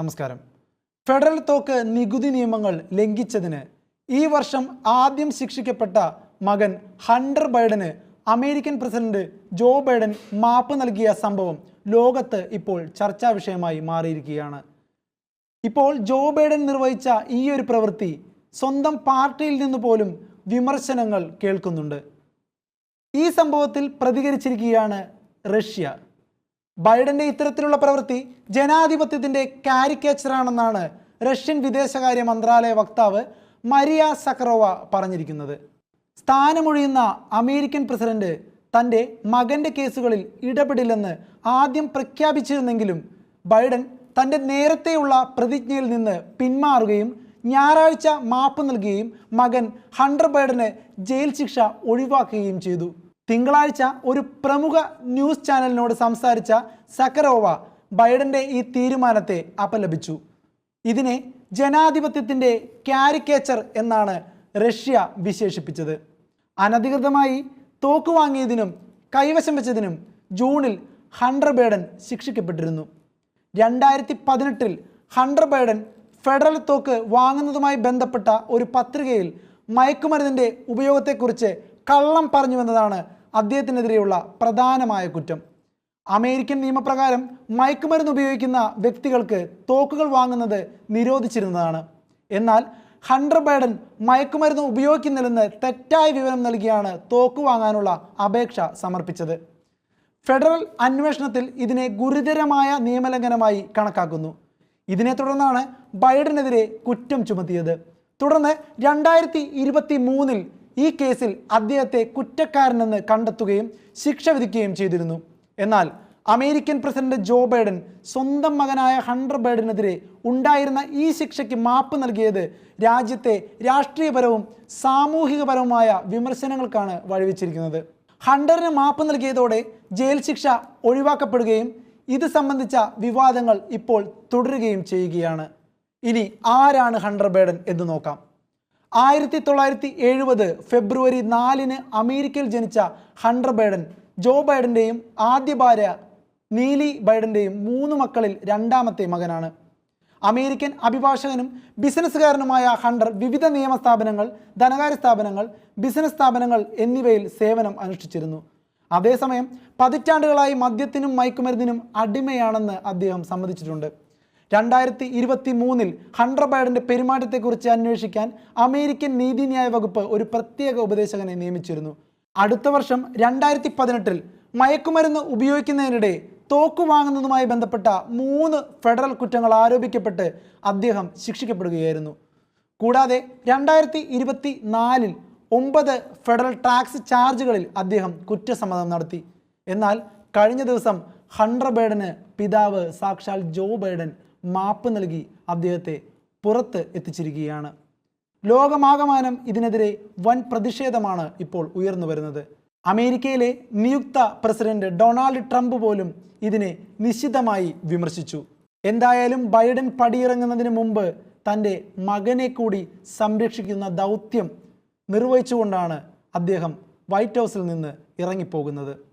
നമസ്കാരം. ഫെഡറൽ തോക്ക് നികുതി നിയമങ്ങൾ ലംഘിച്ചതിന് ഈ വർഷം ആദ്യം ശിക്ഷിക്കപ്പെട്ട മകൻ ഹണ്ടർ ബൈഡന് അമേരിക്കൻ പ്രസിഡന്റ് ജോ ബൈഡൻ മാപ്പ് നൽകിയ സംഭവം ലോകത്ത് ഇപ്പോൾ ചർച്ചാ വിഷയമായി മാറിയിരിക്കുകയാണ്. ഇപ്പോൾ ജോ ബൈഡൻ നിർവഹിച്ച ഈ ഒരു പ്രവൃത്തി സ്വന്തം പാർട്ടിയിൽ നിന്ന് പോലും വിമർശനങ്ങൾ കേൾക്കുന്നുണ്ട്. ഈ സംഭവത്തിൽ പ്രതികരിച്ചിരിക്കുകയാണ് റഷ്യ. ബൈഡന്റെ ഇത്തരത്തിലുള്ള പ്രവൃത്തി ജനാധിപത്യത്തിന്റെ കാരിക്കേച്ചറാണെന്നാണ് റഷ്യൻ വിദേശകാര്യ മന്ത്രാലയ വക്താവ് മരിയ സക്കറോവ പറഞ്ഞിരിക്കുന്നത്. സ്ഥാനമൊഴിയുന്ന അമേരിക്കൻ പ്രസിഡന്റ് തന്റെ മകന്റെ കേസുകളിൽ ഇടപെടില്ലെന്ന് ആദ്യം പ്രഖ്യാപിച്ചിരുന്നെങ്കിലും ബൈഡൻ തന്റെ നേരത്തെയുള്ള പ്രതിജ്ഞയിൽ നിന്ന് പിന്മാറുകയും ഞായറാഴ്ച മാപ്പ് നൽകുകയും മകൻ ഹണ്ടർ ബൈഡന് ജയിൽ ശിക്ഷ ഒഴിവാക്കുകയും ചെയ്തു. തിങ്കളാഴ്ച ഒരു പ്രമുഖ ന്യൂസ് ചാനലിനോട് സംസാരിച്ച സക്കറോവ ബൈഡന്റെ ഈ തീരുമാനത്തെ അപലപിച്ചു. ഇതിനെ ജനാധിപത്യത്തിന്റെ കാരിക്കേച്ചർ എന്നാണ് റഷ്യ വിശേഷിപ്പിച്ചത്. അനധികൃതമായി തോക്ക് വാങ്ങിയതിനും കൈവശം വെച്ചതിനും ജൂണിൽ ഹണ്ടർ ബൈഡൻ ശിക്ഷിക്കപ്പെട്ടിരുന്നു. രണ്ടായിരത്തി പതിനെട്ടിൽ ഹണ്ടർ ബൈഡൻ ഫെഡറൽ തോക്ക് വാങ്ങുന്നതുമായി ബന്ധപ്പെട്ട ഒരു പത്രികയിൽ മയക്കുമരുന്നിന്റെ ഉപയോഗത്തെക്കുറിച്ച് കള്ളം പറഞ്ഞുവെന്നതാണ് അദ്ദേഹത്തിനെതിരെയുള്ള പ്രധാനമായ കുറ്റം. അമേരിക്കൻ നിയമപ്രകാരം മയക്കുമരുന്ന് ഉപയോഗിക്കുന്ന വ്യക്തികൾക്ക് തോക്കുകൾ വാങ്ങുന്നത് നിരോധിച്ചിരുന്നതാണ്. എന്നാൽ ഹണ്ടർ ബൈഡൻ മയക്കുമരുന്ന് ഉപയോഗിക്കുന്നില്ലെന്ന് തെറ്റായ വിവരം നൽകിയാണ് തോക്ക് വാങ്ങാനുള്ള അപേക്ഷ സമർപ്പിച്ചത്. ഫെഡറൽ അന്വേഷണത്തിൽ ഇതിനെ ഗുരുതരമായ നിയമലംഘനമായി കണക്കാക്കുന്നു. ഇതിനെ തുടർന്നാണ് ബൈഡനെതിരെ കുറ്റം ചുമത്തിയത്. തുടർന്ന് രണ്ടായിരത്തി ഇരുപത്തി മൂന്നിൽ ഈ കേസിൽ അദ്ദേഹത്തെ കുറ്റക്കാരനെന്ന് കണ്ടെത്തുകയും ശിക്ഷ വിധിക്കുകയും ചെയ്തിരുന്നു. എന്നാൽ അമേരിക്കൻ പ്രസിഡന്റ് ജോ ബൈഡൻ സ്വന്തം മകനായ ഹണ്ടർ ബൈഡനെതിരെ ഉണ്ടായിരുന്ന ഈ ശിക്ഷയ്ക്ക് മാപ്പ് നൽകിയത് രാജ്യത്തെ രാഷ്ട്രീയപരവും സാമൂഹികപരവുമായ വിമർശനങ്ങൾക്കാണ് വഴിവെച്ചിരിക്കുന്നത്. ഹണ്ടറിന് മാപ്പ് നൽകിയതോടെ ജയിൽ ശിക്ഷ ഒഴിവാക്കപ്പെടുകയും ഇത് സംബന്ധിച്ച വിവാദങ്ങൾ ഇപ്പോൾ തുടരുകയും ചെയ്യുകയാണ്. ഇനി ആരാണ് ഹണ്ടർ ബൈഡൻ എന്ന് നോക്കാം. ആയിരത്തി തൊള്ളായിരത്തി എഴുപത് ഫെബ്രുവരി നാലിന് അമേരിക്കയിൽ ജനിച്ച ഹണ്ടർ ബൈഡൻ ജോ ബൈഡന്റെയും ആദ്യ ഭാര്യ നീലി ബൈഡന്റെയും മൂന്ന് മക്കളിൽ രണ്ടാമത്തെ മകനാണ്. അമേരിക്കൻ അഭിഭാഷകനും ബിസിനസ്സുകാരനുമായ ഹണ്ടർ വിവിധ നിയമ സ്ഥാപനങ്ങൾ ധനകാര്യ സ്ഥാപനങ്ങൾ ബിസിനസ് സ്ഥാപനങ്ങൾ എന്നിവയിൽ സേവനം അനുഷ്ഠിച്ചിരുന്നു. അതേസമയം പതിറ്റാണ്ടുകളായി മദ്യത്തിനും മയക്കുമരുന്നിനും അടിമയാണെന്ന് അദ്ദേഹം സമ്മതിച്ചിട്ടുണ്ട്. രണ്ടായിരത്തി ഇരുപത്തി മൂന്നിൽ ഹണ്ടർ ബൈഡന്റെ പെരുമാറ്റത്തെക്കുറിച്ച് അന്വേഷിക്കാൻ അമേരിക്കൻ നീതിന്യായ വകുപ്പ് ഒരു പ്രത്യേക ഉപദേശകനെ നിയമിച്ചിരുന്നു. അടുത്ത വർഷം രണ്ടായിരത്തി പതിനെട്ടിൽ മയക്കുമരുന്ന് ഉപയോഗിക്കുന്നതിനിടെ തോക്ക് വാങ്ങുന്നതുമായി ബന്ധപ്പെട്ട മൂന്ന് ഫെഡറൽ കുറ്റങ്ങൾ ആരോപിക്കപ്പെട്ട് അദ്ദേഹം ശിക്ഷിക്കപ്പെടുകയായിരുന്നു. കൂടാതെ രണ്ടായിരത്തി ഇരുപത്തി നാലിൽ ഒമ്പത് ഫെഡറൽ ടാക്സ് ചാർജുകളിൽ അദ്ദേഹം കുറ്റസമ്മതം നടത്തി. എന്നാൽ കഴിഞ്ഞ ദിവസം ഹണ്ടർ ബൈഡന് പിതാവ് സാക്ഷാൽ ജോ ബൈഡൻ മാപ്പ് നൽകി അദ്ദേഹത്തെ പുറത്ത് എത്തിച്ചിരിക്കുകയാണ്. ലോകമാകമാനം ഇതിനെതിരെ വൻ പ്രതിഷേധമാണ് ഇപ്പോൾ ഉയർന്നു വരുന്നത്. അമേരിക്കയിലെ നിയുക്ത പ്രസിഡന്റ് ഡൊണാൾഡ് ട്രംപ് പോലും ഇതിനെ നിശിതമായി വിമർശിച്ചു. എന്തായാലും ബൈഡൻ പടിയിറങ്ങുന്നതിന് മുമ്പ് തന്റെ മകനെ കൂടി സംരക്ഷിക്കുന്ന ദൗത്യം നിർവഹിച്ചുകൊണ്ടാണ് അദ്ദേഹം വൈറ്റ് ഹൗസിൽ നിന്ന് ഇറങ്ങിപ്പോകുന്നത്.